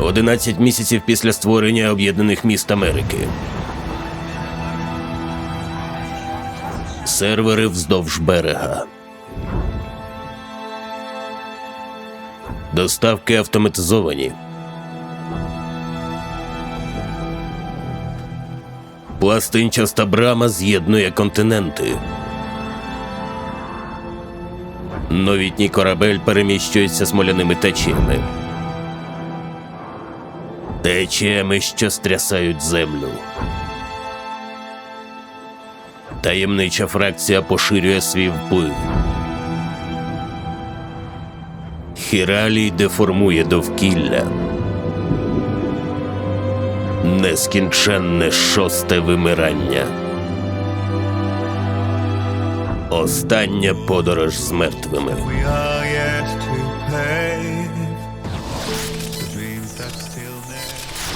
11 місяців після створення Об'єднаних міст Америки. Сервери вздовж берега. Доставки автоматизовані. Пластинчаста брама з'єднує континенти. Новітній корабель переміщується смоляними течіями. Течіями, що стрясають землю. Таємнича фракція поширює свій вплив. Хіралій деформує довкілля. Нескінченне шосте вимирання. Остання подорож з мертвими.